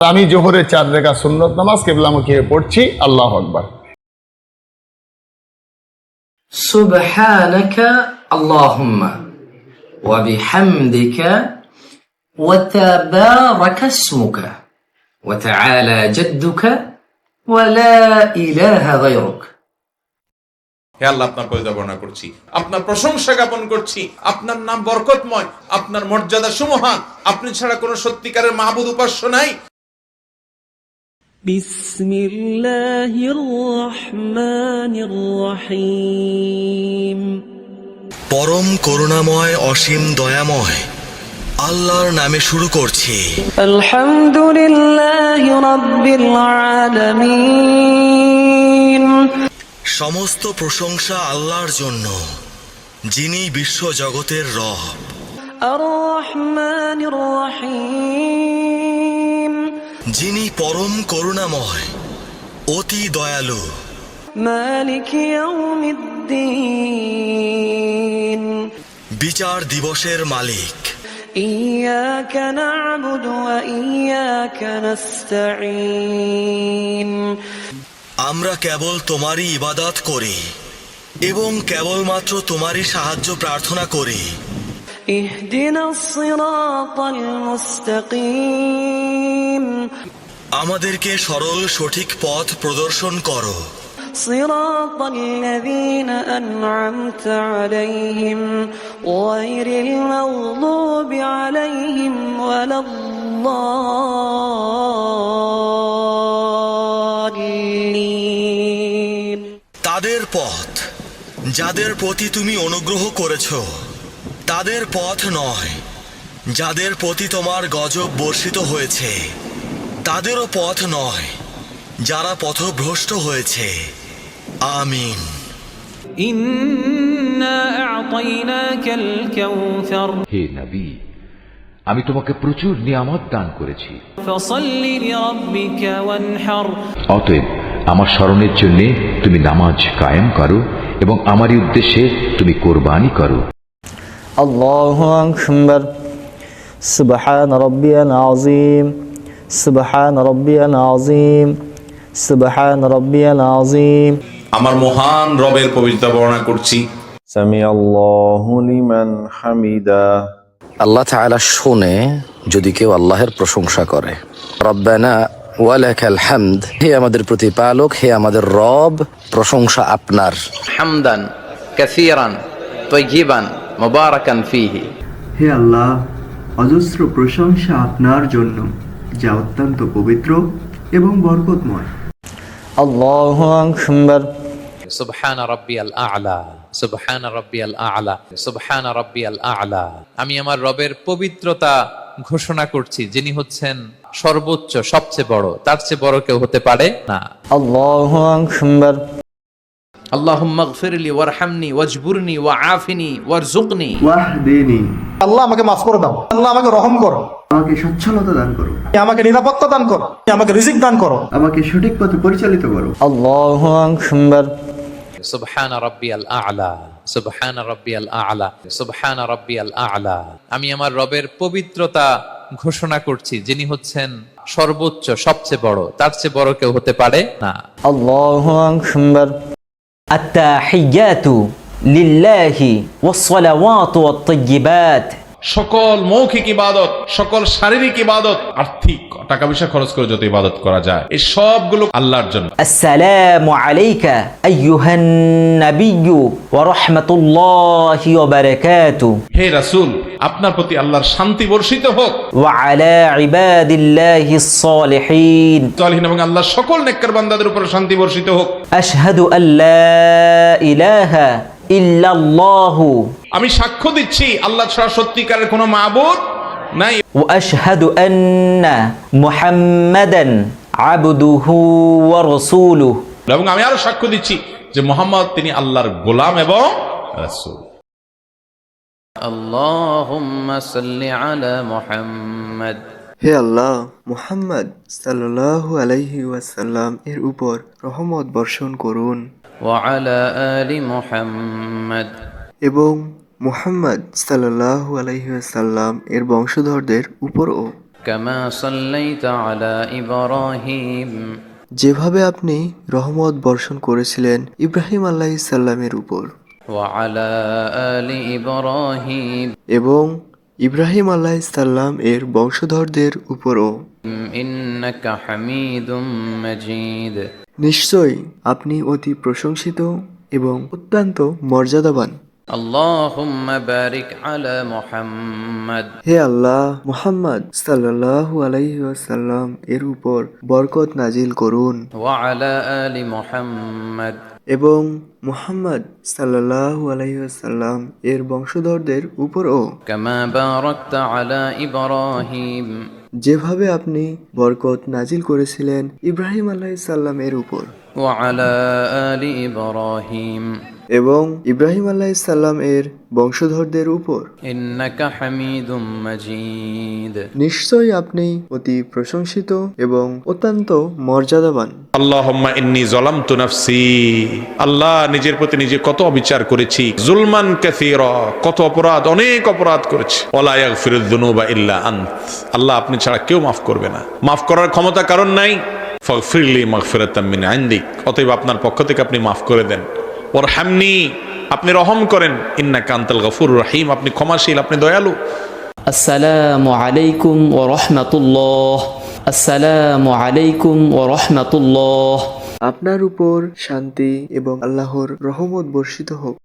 আমি জোহরের চার রেখা সুন্নত নামাজ কেবলামুখী হয়ে পড়ছি আল্লাহ আকবার سبحانك اللهم وبحمدك وتبارك اسمك وتعالى جدك ولا إله غيرك হে আল্লাহ আপনার পরিচয় বর্ণনা করছি আপনার প্রশংসা জ্ঞাপন করছি আপনার নাম বরকতময় আপনার মর্যাদা সুমহান আপনি ছাড়া কোনো সত্যিকারের মাহবুদ উপাস্য নাই بسم الله الرحمن الرحيم পরম করুণাময় অসীম দয়াময় আল্লাহর নামে শুরু করছি الحمد لله رب العالمين সমস্ত প্রশংসা আল্লাহর জন্য যিনি বিশ্ব জগতের রব الرحمن الرحيم যিনি পরম করুণাময় অতি দয়ালু مالك يوم الدين বিচার দিবসের মালিক إياك نعبد وإياك نستعين আমরা কেবল তোমারই ইবাদাত করি এবং কেবলমাত্র তোমারই সাহায্য প্রার্থনা করি اهدنا الصراط المستقيم আমাদেরকে সরল সঠিক পথ প্রদর্শন করো صراط الذين أنعمت عليهم غير المغضوب عليهم ولا الضالين তাদের পথ যাদের প্রতি তুমি অনুগ্রহ করেছ তাদের পথ নয়। যাদের প্রতি তোমার গজব বর্ষিত হয়েছে তাদেরও পথ নয় যারা পথভ্রষ্ট হয়েছে। আমিন। হে নবী আমি তোমাকে প্রচুর নিয়ামত দান করেছি। অতএব আমার স্মরণের জন্যে তুমি নামাজ কায়েম করো এবং আমারই উদ্দেশ্যে তুমি কোরবানি করো। আমার মহান রবের কবিতা বর্ণনা করছি। হামিদা। আল্লাহ তাআলা শুনে যদি কেউ আল্লাহের প্রশংসা করে রব্বানা ওয়ালাকাল হামদ। হে আমাদের প্রতিপালক হে আমাদের রব প্রশংসা আপনার। হামদান কাসিরান তৈগিবান মোবারাকান ফিহি। হে আল্লাহ অজস্র প্রশংসা আপনার জন্য যা অত্যন্ত পবিত্র এবং বরকতময়। আল্লাহ আকবার। সুবহান রাব্বিয়াল আ'লা সুবহান রাব্বিয়াল আ'লা সুবহান রাব্বিয়াল আ'লা। আমি আমার রবের পবিত্রতা ঘোষণা করছি যিনি হচ্ছেন সর্বোচ্চ সবচেয়ে বড়। তার চেয়ে বড় কেউ হতে পারে না। আমাকে করে দাও। আল্লাহ আমাকে রহম করো। আমাকে সচ্ছলতা দান করো। আমাকে নিরাপত্তা দান করো। আমাকে রিজিক দান করো। আমাকে সঠিক পথে পরিচালিত করো। আল্লাহু আকবার। সুবহান রাব্বিয়াল আ'লা সুবহান রাব্বিয়াল আ'লা সুবহান রাব্বিয়াল আ'লা। আমি আমার রবের পবিত্রতা ঘোষণা করছি যিনি হচ্ছেন সর্বোচ্চ সবচেয়ে বড় তার চেয়ে বড় কেউ হতে পারে না الله أكبر التحيات لله والصلوات والطيبات সকল মৌখিক ইবাদত সকল শারীরিক ইবাদত আর্থিক টাকা পয়সা খরচ করে যত ইবাদত করা যায় এই সবগুলো আল্লাহর জন্য। আসসালামু আলাইকা আইয়ুহান নাবিয়্য ওয়া রাহমাতুল্লাহি ওয়া বারাকাতু। হে রাসূল আপনার প্রতি আল্লাহর শান্তি বর্ষিত হোক। ওয়া আলা ইবাদিল্লাহি সালিহিন সালিহিন এবং আল্লাহর সকল নেককার বান্দাদের উপর শান্তি বর্ষিত হোক। আশহাদু আল্লা ইলাহা ইল্লাল্লাহু। আমি সাক্ষ্য দিচ্ছি আল্লাহ ছাড়া সত্যিকারের কোনো মাবুদ নাই। আশহাদু আন্না মুহাম্মাদান আবদুহু ওয়া রাসূলুহু। এবং আমি আরও সাক্ষ্য দিচ্ছি যে মোহাম্মদ তিনি আল্লাহর গোলাম এবং রাসূল। আল্লাহুম্মা সাল্লি আলা মুহাম্মাদ। হে আল্লাহ মুহাম্মদ সাল্লাল্লাহু আলাইহি ওয়াসাল্লাম এর উপর রহমত বর্ষণ করুন। আলি এবং মুহাম্মদ সাল্লাল্লাহু এর বংশধরদের উপরও কামা যেভাবে আপনি রহমত বর্ষণ করেছিলেন ইব্রাহিম আল্লাহ সাল্লামের উপর। এবং ইব্রাহিম আল্লাহ সাল্লাম এর বংশধরদের উপরও ইন্নাকা হামিদুম মাজিদ নিশ্চয়ই আপনি অতি প্রশংসিত এবং অত্যন্ত মর্যাদাবান। হে আল্লাহ মুহাম্মদ সাল্লাল্লাহু আলাইহি এর উপর বরকত নাজিল করুন। এবং মুহাম্মদ সাল্লাল্লাহু আলাইহি ওয়াসাল্লাম এর বংশধরদের উপরও। কামা বারাকতা আলা ইব্রাহিম। যেভাবে আপনি বরকত নাজিল করেছিলেন ইব্রাহিম আল্লাহ সাল্লামের উপর। وعلى آل إبراهيم এবং ইব্রাহিম আলাইহিস সাল্লাম এর বংশধরদের উপর إنك حميد مجيد নিশ্চয়ই আপনি অতি প্রশংসিত এবং অত্যন্ত মর্যাদাবান আল্লাহুম্মা ইন্নী যালামতু নাফসি আল্লাহ নিজের প্রতি নিজে কত অবিচার করেছি জুলমান কাসীরা কত অপরাধ অনেক অপরাধ করেছি ওয়ালা ইয়াগফিরুয যুনুবা ইল্লা আনত আল্লাহ আপনি ছাড়া কেউ মাফ করবে না মাফ করার ক্ষমতা কারণ নাই অতএব আপনার পক্ষ থেকে আপনি মাফ করে দেন। ওর হ্যামনি আপনি রহম করেন। ইন্না কান্তাল গফুর রহিম। আপনি ক্ষমাশীল আপনি দয়ালু। আসসালামু আলাইকুম ও রহমাতুল্লাহ। আসসালামু আলাইকুম ও রহমাতুল্লাহ। আপনার উপর শান্তি এবং আল্লাহর রহমত বর্ষিত হোক।